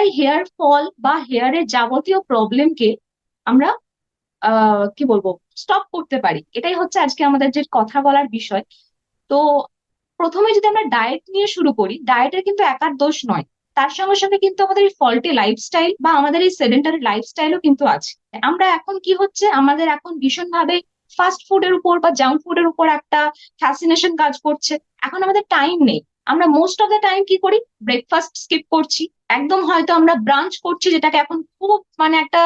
আমরা hair fall বা হেয়ারের যাবতীয় প্রবলেমকে আমরা কি বলব স্টপ করতে পারি। এটাই হচ্ছে আজকে আমাদের যে কথা বলার বিষয়। তো প্রথমে যদি আমরা ডায়েট নিয়ে শুরু করি ডায়েটের কিন্তু একার দোষ নয়। তার সঙ্গে সঙ্গে কিন্তু আমাদের এই ফল্টি লাইফস্টাইল বা আমাদের এই সেডেন্টারি লাইফস্টাইলও কিন্তু আছে। আমরা এখন কি হচ্ছে, আমাদের এখন ভীষণভাবে ফাস্ট ফুডের উপর বা জাঙ্ক ফুডের উপর একটা ফ্যাসিনেশন কাজ করছে। এখন আমাদের টাইম নেই। আমরা মোস্ট অফ দ্য টাইম কি করি ব্রেকফাস্ট স্কিপ করছি। একদম হয়তো আমরা ব্রাঞ্চ করছি যেটাকে এখন খুব মানে একটা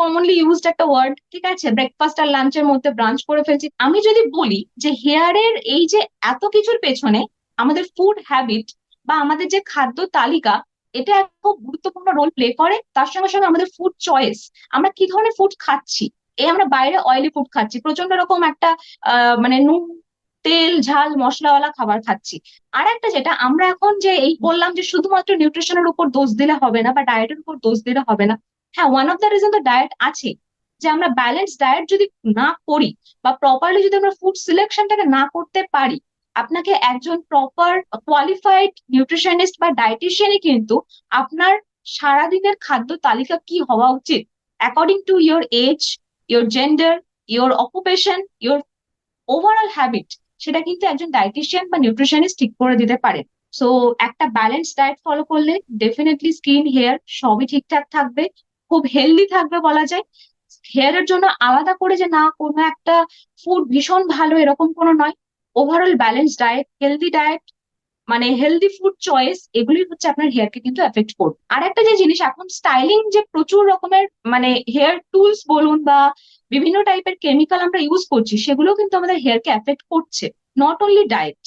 কমনলি ইউজড একটা ওয়ার্ড ঠিক আছে? ব্রেকফাস্ট আর লাঞ্চের মধ্যে ব্রাঞ্চ করে ফেলছি। আমি যদি বলি যে হেয়ারের এই যে এত কিছুর পেছনে আমাদের ফুড হ্যাবিট বা আমাদের যে খাদ্য তালিকা, এটা খুব গুরুত্বপূর্ণ রোল প্লে করে। তার সঙ্গে সঙ্গে আমাদের ফুড চয়েস আমরা কি ধরনের ফুড খাচ্ছি? এই আমরা বাইরে অয়েলি ফুড খাচ্ছি। প্রচণ্ড রকম একটা মানে নুন তেল, ঝাল, মশলাওয়ালা খাবার খাচ্ছি। আর একটা যেটা, আমরা এখন যে এই বললাম যে শুধুমাত্র নিউট্রিশনের উপর দোষ দিলে হবে না বা ডায়েটের উপর দোষ দিলে হবে না হ্যাঁ one of the reason the diet আছে, যে আমরা ব্যালেন্স ডায়েট যদি না করি বা প্রপারলি যদি আমরা ফুড সিলেকশনটাকে না করতে পারি, আপনাকে একজন প্রপার কোয়ালিফাইড নিউট্রিশনিস্ট বা ডায়েটিশিয়ানই কিন্তু আপনার সারাদিনের খাদ্য তালিকা কি হওয়া উচিত? According to your age your gender your occupation your overall habit সেটা কিন্তু একজন ডায়েটিশিয়ান বা নিউট্রিশনিস্ট ঠিক করে দিতে পারে। সো একটা ব্যালেন্স ডায়েট ফলো করলে ডেফিনেটলি স্কিন হেয়ার সবই ঠিকঠাক থাকবে, খুব হেলদি থাকবে বলা যায়। হেয়ারের জন্য আলাদা করে যে না, কোনো একটা ফুড ভীষণ ভালো এরকম কোনো নয়। Overall balance diet healthy diet মানে হেলদি ফুড চয়েস এগুলি হচ্ছে আপনার হেয়ারকে কিন্তু এফেক্ট করবে। আর একটা যে জিনিস, এখন স্টাইলিং যে প্রচুর রকমের মানে হেয়ার টুলস বলুন বা বিভিন্ন টাইপের কেমিক্যাল আমরা ইউজ করছি সেগুলো কিন্তু আমাদের হেয়ারকে এফেক্ট করছে। নট অনলি ডায়েট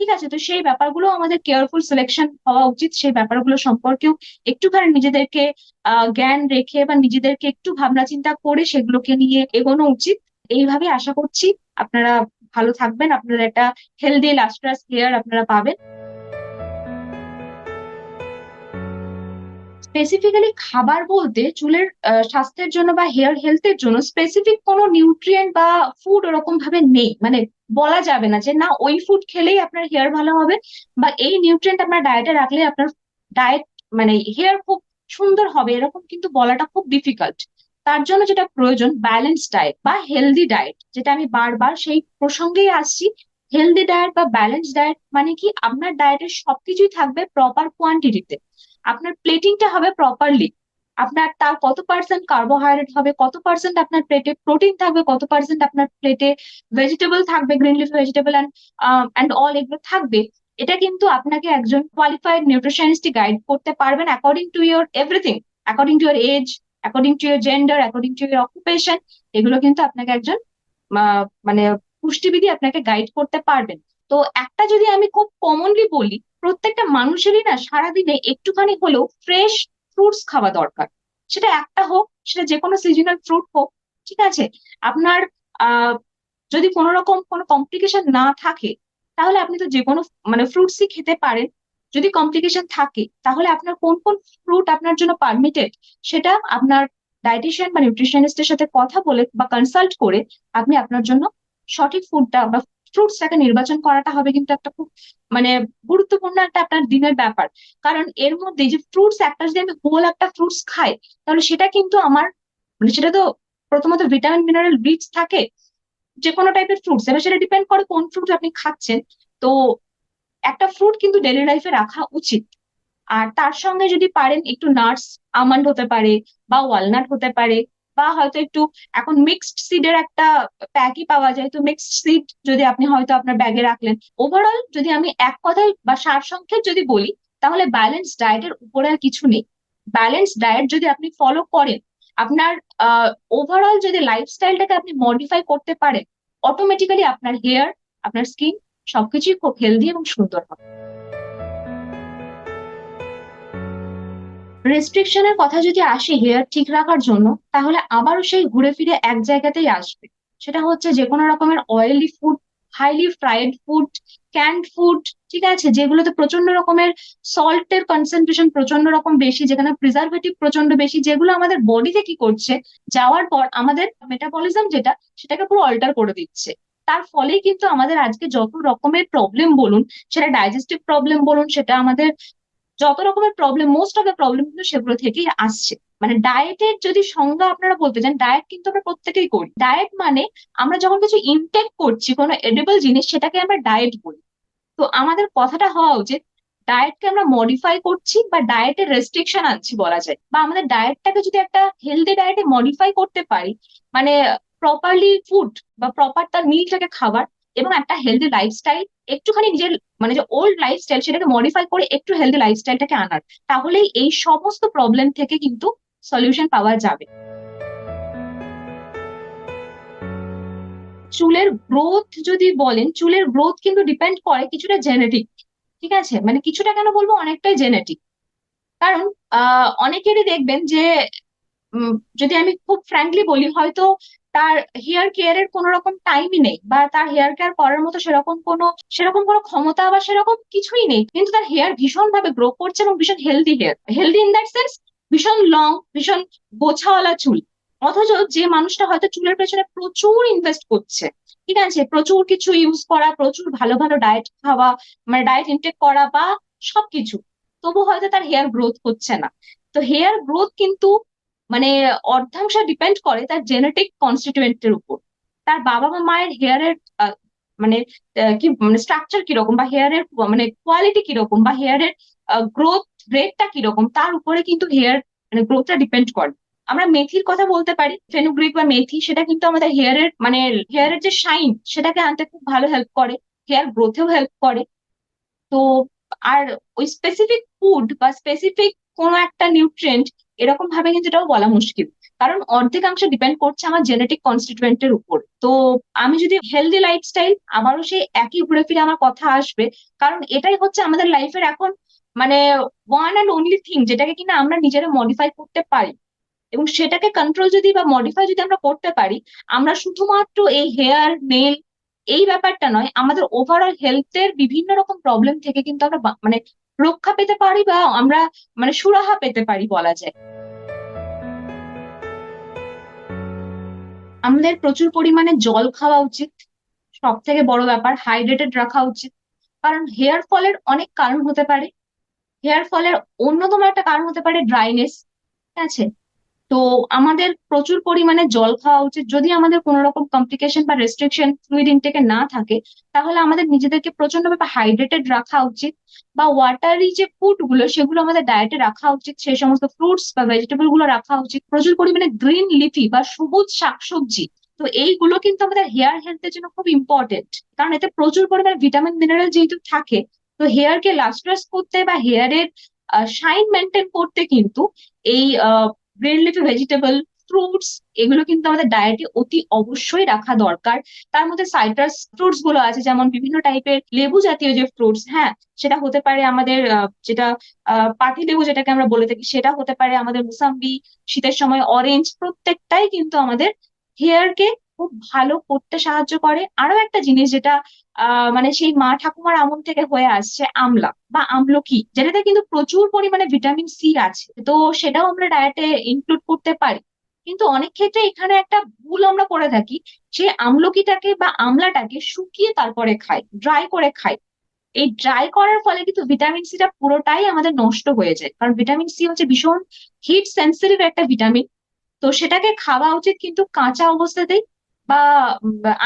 ঠিক আছে? তো সেই ব্যাপারগুলো আমাদের কেয়ারফুল সিলেকশন হওয়া উচিত। সেই ব্যাপারগুলো সম্পর্কেও একটুখানি নিজেদেরকে জ্ঞান রেখে বা নিজেদেরকে একটু ভাবনা চিন্তা করে সেগুলোকে নিয়ে এগোনো উচিত। এইভাবে আশা করছি। আপনারা ভালো থাকবেন। আপনারা একটা হেলদি লাস্ট্রাস হেয়ার আপনারা পাবেন। স্পেসিফিক্যালি খাবার বলতে চুলের স্বাস্থ্যের জন্য বা হেয়ার হেলথের জন্য স্পেসিফিক কোনো নিউট্রিয়েন্ট বা ফুড ওরকম ভাবে নেই। মানে বলা যাবে না যে, না, ওই ফুড খেলেই আপনার হেয়ার ভালো হবে বা এই নিউট্রিয়েন্ট আপনার ডায়েটে রাখলে আপনার ডায়েট মানে হেয়ার খুব সুন্দর হবে। এরকম কিন্তু বলাটা খুব ডিফিকাল্ট তার জন্য যেটা প্রয়োজন ব্যালেন্স ডায়েট বা হেলদি ডায়েট যেটা আমি বারবার সেই প্রসঙ্গেই আসছি হেলদি ডায়েট বা ব্যালেন্স ডায়েট মানে কি আপনার ডায়েটের সবকিছুই থাকবে প্রপার কোয়ান্টিটিতে আপনার প্লেটিংটা হবে প্রপারলি আপনার তার কত পার্সেন্ট কার্বোহাইড্রেট হবে, কত পার্সেন্ট আপনার প্লেটে প্রোটিন থাকবে, কত পার্সেন্ট আপনার প্লেটে ভেজিটেবল থাকবে green leaf vegetable and and all এগুলো থাকবে। এটা কিন্তু আপনাকে একজন কোয়ালিফাইড নিউট্রিশনিস্টই গাইড করতে পারবেন according to your everything according to your age according to your gender according to your occupation এগুলো কিন্তু আপনাকে একজন মানে পুষ্টিবিধি আপনাকে গাইড করতে পারবেন। তো একটা যদি আমি খুব কমনলি বলি, প্রত্যেকটা মানুষেরই না সারাদিনে একটুখানি হলেও ফ্রেশ ফ্রুটস খাওয়া দরকার। সেটা একটা হোক, সেটা যে কোনো সিজনাল ফ্রুট হোক, ঠিক আছে? আপনার, আহ, যদি কোনো রকম কোনো কমপ্লিকেশন না থাকে, তাহলে আপনি তো যে কোনো মানে ফ্রুটসই খেতে পারেন। যদি কমপ্লিকেশন থাকে, তাহলে আপনার কোন কোন ফ্রুট আপনার জন্য পারমিটেড সেটা আপনার ডায়েটিশিয়ান বা নিউট্রিশনিস্টের সাথে কথা বলে বা কনসাল্ট করে আপনি আপনার জন্য সঠিক ফুডটা বা ফ্রুটসটাকে নির্বাচন করাটা হবে কিন্তু একটা খুব মানে গুরুত্বপূর্ণ একটা আপনার দিনের ব্যাপার। কারণ এর মধ্যে যে ফ্রুটস একটা যদি আমি হোল একটা ফ্রুটস খাই, তাহলে সেটা কিন্তু আমার মানে সেটা তো প্রথমত ভিটামিন মিনারেল রিচ থাকে যে কোনো টাইপের ফ্রুটস এবার সেটা ডিপেন্ড করে কোন ফ্রুট আপনি খাচ্ছেন। তো একটা ফ্রুট কিন্তু ডেলি লাইফে রাখা উচিত। আর তার সঙ্গে যদি পারেন একটু নাটস আমন্ড হতে পারে বা ওয়ালনাট হতে পারে। বা হয়তো একটু এখন মিক্সড সিডের একটা প্যাকই পাওয়া যায়। তো মিক্সড সিড যদি আপনি হয়তো আপনার ব্যাগে রাখলেন ওভারঅল যদি আমি এক কথায় বা সার সংক্ষেপ যদি বলি, তাহলে ব্যালেন্স ডায়েটের উপরে আর কিছু নেই। ব্যালেন্স ডায়েট যদি আপনি ফলো করেন, আপনার ওভারঅল যদি লাইফস্টাইলটাকে আপনি মডিফাই করতে পারেন অটোমেটিক্যালি আপনার হেয়ার আপনার স্কিন সবকিছুই খুব হেলদি এবং সুন্দর হবে। রেস্ট্রিকশনের কথা যদি আসে হেয়ার ঠিক রাখার জন্য, তাহলে আবারও সেই ঘুরে ফিরে এক জায়গাতেই আসবে। সেটা হচ্ছে যে কোনো রকমের oily food highly fried food canned food ঠিক আছে? যেগুলোতে প্রচণ্ড রকমের সল্টের কনসেন্ট্রেশন প্রচণ্ড রকম বেশি, যেখানে প্রিজারভেটিভ প্রচণ্ড বেশি, যেগুলো আমাদের বডিতে কি করছে? যাওয়ার পর আমাদের মেটাবলিজম যেটা, সেটাকে পুরো অল্টার করে দিচ্ছে। তার ফলেই কিন্তু আমাদের আজকে যত রকমের প্রবলেম বলুন, সেটা ডাইজেস্টিভ প্রবলেম বলুন, সেটা আমাদের যত রকমের problem most of the problem কিন্তু সেগুলো থেকেই আসছে। মানে ডায়েটের যদি সংজ্ঞা আপনারা বলতে চান ডায়েট কিন্তু আমরা প্রত্যেকেই করি। ডায়েট মানে আমরা যখন কিছু ইনটেক করছি, কোনো এডিবল জিনিস, সেটাকে আমরা ডায়েট বলি। তো আমাদের কথাটা হওয়া উচিত ডায়েটকে আমরা মডিফাই করছি বা ডায়েটের রেস্ট্রিকশন আনছি বলা যায়। বা আমাদের ডায়েটটাকে যদি একটা হেলদি ডায়েটে মডিফাই করতে পারি মানে প্রপারলি ফুড বা প্রপার তার মিলটাকে খাবার এবং একটা হেলদি লাইফস্টাইল একটুখানি নিজের মানে যে ওল্ড লাইফস্টাইল সেটাকে মডিফাই করে একটু হেলদি লাইফস্টাইলটাকে আনার। তাহলেই এই সমস্ত প্রবলেম থেকে কিন্তু সলিউশন পাওয়া যাবে। চুলের গ্রোথ যদি বলেন, চুলের গ্রোথ কিন্তু ডিপেন্ড করে কিছুটা জেনেটিক ঠিক আছে? মানে কিছুটা কেন বলব? অনেকটাই জেনেটিক কারণ অনেকেরই দেখবেন যে যদি আমি খুব ফ্র্যাঙ্কলি বলি, হয়তো তার হেয়ার কেয়ারের কোনো রকম টাইমই নেই বা তার হেয়ার কেয়ার করার মতো সেরকম কোনো সেরকম কোনো ক্ষমতা বা সেরকম কিছুই নেই। কিন্তু তার হেয়ার ভীষণ ভাবে গ্রো করছে এবং ভীষণ healthy hair healthy in that sense ভীষণ লং ভীষণ গোছাওয়ালা চুল। অথচ যে মানুষটা হয়তো চুলের পেছনে প্রচুর ইনভেস্ট করছে, ঠিক আছে? প্রচুর কিছু ইউজ করা, প্রচুর ভালো ভালো ডায়েট খাওয়া মানে ডায়েট ইনটেক করা বা সবকিছু তবু হয়তো তার হেয়ার গ্রোথ হচ্ছে না। তো হেয়ার গ্রোথ কিন্তু মানে অর্ধাংশ ডিপেন্ড করে তার জেনেটিক কনস্টিটিউয়েন্টের উপর। তার বাবা মা মায়ের হেয়ারের মানে কি মানে স্ট্রাকচার কীরকম বা হেয়ারের মানে কোয়ালিটি কীরকম বা হেয়ারের গ্রোথ রেটটা কীরকম, তার উপরে কিন্তু হেয়ার মানে গ্রোথটা ডিপেন্ড করে। আমরা মেথির কথা বলতে পারি ফেনুগ্রিক বা মেথি, সেটা কিন্তু আমাদের হেয়ারের মানে হেয়ারের যে শাইন সেটাকে আনতে খুব ভালো হেল্প করে হেয়ার গ্রোথেও হেল্প করে। তো, আর ওই স্পেসিফিক ফুড বা স্পেসিফিক কোনো একটা নিউট্রিয়েন্ট এরকম ভাবে কিন্তু এটাও বলা মুশকিল। কারণ অর্ধেকাংশ ডিপেন্ড করছে আমার জেনেটিক কনস্টিটুয়েন্টের উপর। তো আমি যদি হেলদি লাইফস্টাইল আবারও সেই একই ঘুরে ফিরে আমার কথা আসবে। কারণ এটাই হচ্ছে আমাদের লাইফের এখন মানে ওয়ান অ্যান্ড অনলি থিং যেটাকে কিনা আমরা নিজেরা মডিফাই করতে পারি। এবং সেটাকে কন্ট্রোল যদি বা মডিফাই যদি আমরা করতে পারি, আমরা শুধুমাত্র এই হেয়ার নেল এই ব্যাপারটা নয়, আমাদের ওভারঅল হেলথের বিভিন্ন রকম প্রবলেম থেকে কিন্তু আমরা মানে রক্ষা পেতে পারি বা আমরা মানে সুরাহা পেতে পারি বলা যায়। আমাদের প্রচুর পরিমাণে জল খাওয়া উচিত। সব থেকে বড় ব্যাপার হাইড্রেটেড রাখা উচিত। কারণ হেয়ার ফলের অনেক কারণ হতে পারে। হেয়ার ফলের অন্যতম একটা কারণ হতে পারে ড্রাইনেস ঠিক আছে? তো আমাদের প্রচুর পরিমাণে জল খাওয়া উচিত। যদি আমাদের কোনো রকম কমপ্লিকেশন বা রেস্ট্রিকশন ফ্লুইড ইনটেকে না থাকে, তাহলে আমাদের নিজেদেরকে প্রচন্ডভাবে হাইড্রেটেড রাখা উচিত বা ওয়াটারি যে ফুডগুলো, সেগুলো আমাদের ডায়েটে রাখা উচিত। সেই সমস্ত ফ্রুটস বা ভেজিটেবলগুলো রাখা উচিত। প্রচুর পরিমাণে গ্রিন লিফি বা সবুজ শাকসবজি। তো এইগুলো কিন্তু আমাদের হেয়ার হেলথের জন্য খুব ইম্পর্টেন্ট কারণ এতে প্রচুর পরিমাণে ভিটামিন মিনারেল যেহেতু থাকে, তো হেয়ারকে লাস্ট্রাস করতে বা হেয়ারের শাইন মেনটেন করতে কিন্তু এই গ্রিন লিফি ভেজিটেবল ফ্রুটস এগুলো কিন্তু আমাদের ডায়েটে অতি অবশ্যই রাখা দরকার। তার মধ্যে সাইট্রাস ফ্রুটসগুলো আছে, যেমন বিভিন্ন টাইপের লেবু জাতীয় যে ফ্রুটস হ্যাঁ সেটা হতে পারে আমাদের যেটা পাটি লেবু যেটাকে আমরা বলে থাকি, সেটা হতে পারে আমাদের মুসাম্বি, শীতের সময় অরেঞ্জ প্রত্যেকটাই কিন্তু আমাদের হেয়ারকে খুব ভালো করতে সাহায্য করে। আরও একটা জিনিস যেটা মানে সেই মা ঠাকুমার আমল থেকে হয়ে আসছে আমলা বা আমলকি, যেটাতে কিন্তু প্রচুর পরিমাণে ভিটামিন সি আছে। তো সেটাও আমরা ডায়েটে ইনক্লুড করতে পারি। কিন্তু অনেক ক্ষেত্রে এখানে একটা ভুল আমরা করে থাকি। যে আমলকিটাকে বা আমলাটাকে শুকিয়ে তারপরে খাই ড্রাই করে খাই এই ড্রাই করার ফলে কিন্তু ভিটামিন সিটা পুরোটাই আমাদের নষ্ট হয়ে যায়। কারণ ভিটামিন সি হচ্ছে ভীষণ হিট সেন্সিটিভ একটা ভিটামিন তো সেটাকে খাওয়া উচিত কিন্তু কাঁচা অবস্থাতেই বা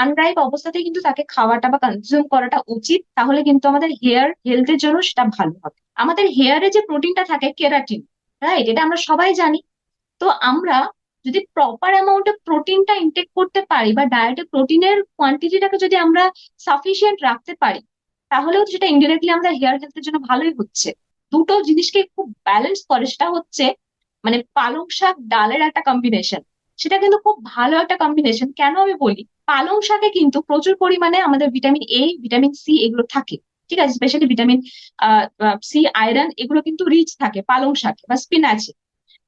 আনরাইপ অবস্থাতেই কিন্তু তাকে খাওয়াটা বা কনজিউম করাটা উচিত, তাহলে কিন্তু আমাদের হেয়ার হেলথের জন্য সেটা ভালো হবে। আমাদের হেয়ারে যে প্রোটিনটা থাকে কেরাটিন রাইট এটা আমরা সবাই জানি। তো আমরা যদি প্রপার অ্যামাউন্টে প্রোটিনটা ইনটেক করতে পারি বা ডায়েটে প্রোটিনের কোয়ান্টিটিটাকে যদি আমরা সাফিসিয়েন্ট রাখতে পারি, তাহলেও সেটা ইনডিরেক্টলি আমাদের হেয়ার হেলথের জন্য ভালোই হচ্ছে। দুটো জিনিসকে খুব ব্যালেন্স করে সেটা হচ্ছে মানে পালং শাক, ডালের একটা কম্বিনেশন সেটা কিন্তু খুব ভালো একটা কম্বিনেশন কেন আমি বলি? পালং শাকে কিন্তু প্রচুর পরিমাণে আমাদের ভিটামিন এ ভিটামিন সি এগুলো থাকে, ঠিক আছে? স্পেশালি ভিটামিন সি আয়রন এগুলো কিন্তু রিচ থাকে পালং শাকে বা স্পিনাচে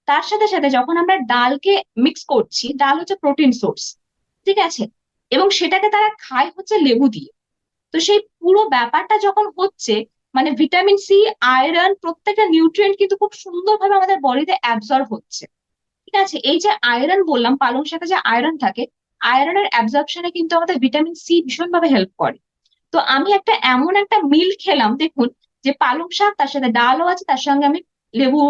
তার সাথে সাথে যখন আমরা ডালকে মিক্স করছি, ডাল হচ্ছে প্রোটিন সোর্স ঠিক আছে? এবং সেটাকে তারা খায় হচ্ছে লেবু দিয়ে। তো সেই পুরো ব্যাপারটা যখন হচ্ছে মানে ভিটামিন সি আয়রন প্রত্যেকটা নিউট্রিয়েন্ট কিন্তু খুব সুন্দরভাবে আমাদের বডিতে অ্যাবজর্ব হচ্ছে। ঠিক আছে, এই যে আয়রন বললাম, পালং শাকে যে আয়রন থাকে আয়রনের অ্যাবজর্পশনে কিন্তু আমাদের ভিটামিন সি ভীষণভাবে হেল্প করে। তো আমি একটা এমন একটা মিল খেলাম, দেখুন, যে পালং শাক, তার সাথে ডালও আছে, তার সঙ্গে আমি লেবু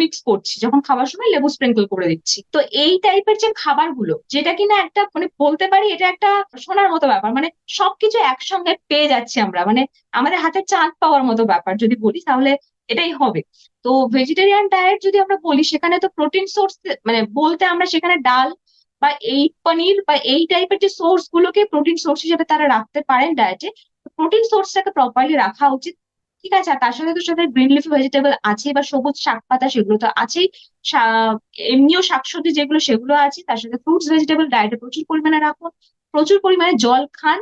মিক্স করছি, যখন খাবার সময় লেবু স্প্রিঙ্কল করে দিচ্ছি। তো এই টাইপের যে খাবারগুলো, যেটা কিনা একটা মানে বলতে পারি এটা একটা সোনার মতো ব্যাপার মানে সবকিছু একসঙ্গে পেয়ে যাচ্ছি আমরা মানে আমাদের হাতে চাঁদ পাওয়ার মতো ব্যাপার যদি বলি, তাহলে এটাই হবে। তো ভেজিটেরিয়ান ডায়েট যদি আমরা বলি, সেখানে তো প্রোটিন সোর্স মানে বলতে আমরা সেখানে ডাল বা এই পনির বা এই টাইপের যে সোর্স গুলোকে প্রোটিন সোর্স হিসেবে তারা রাখতে পারেন ডায়েটে প্রোটিন সোর্সটাকে প্রপারলি রাখা উচিত। ঠিক আছে, আর তার সাথে তো সাথে গ্রিন লিফি ভেজিটেবল আছে বা সবুজ শাক পাতা সেগুলো তো আছেই। এমনিও শাকসবজি যেগুলো সেগুলো আছে তার সাথে ফ্রুটস ভেজিটেবল ডায়েটে প্রচুর পরিমাণে রাখুন প্রচুর পরিমাণে জল খান।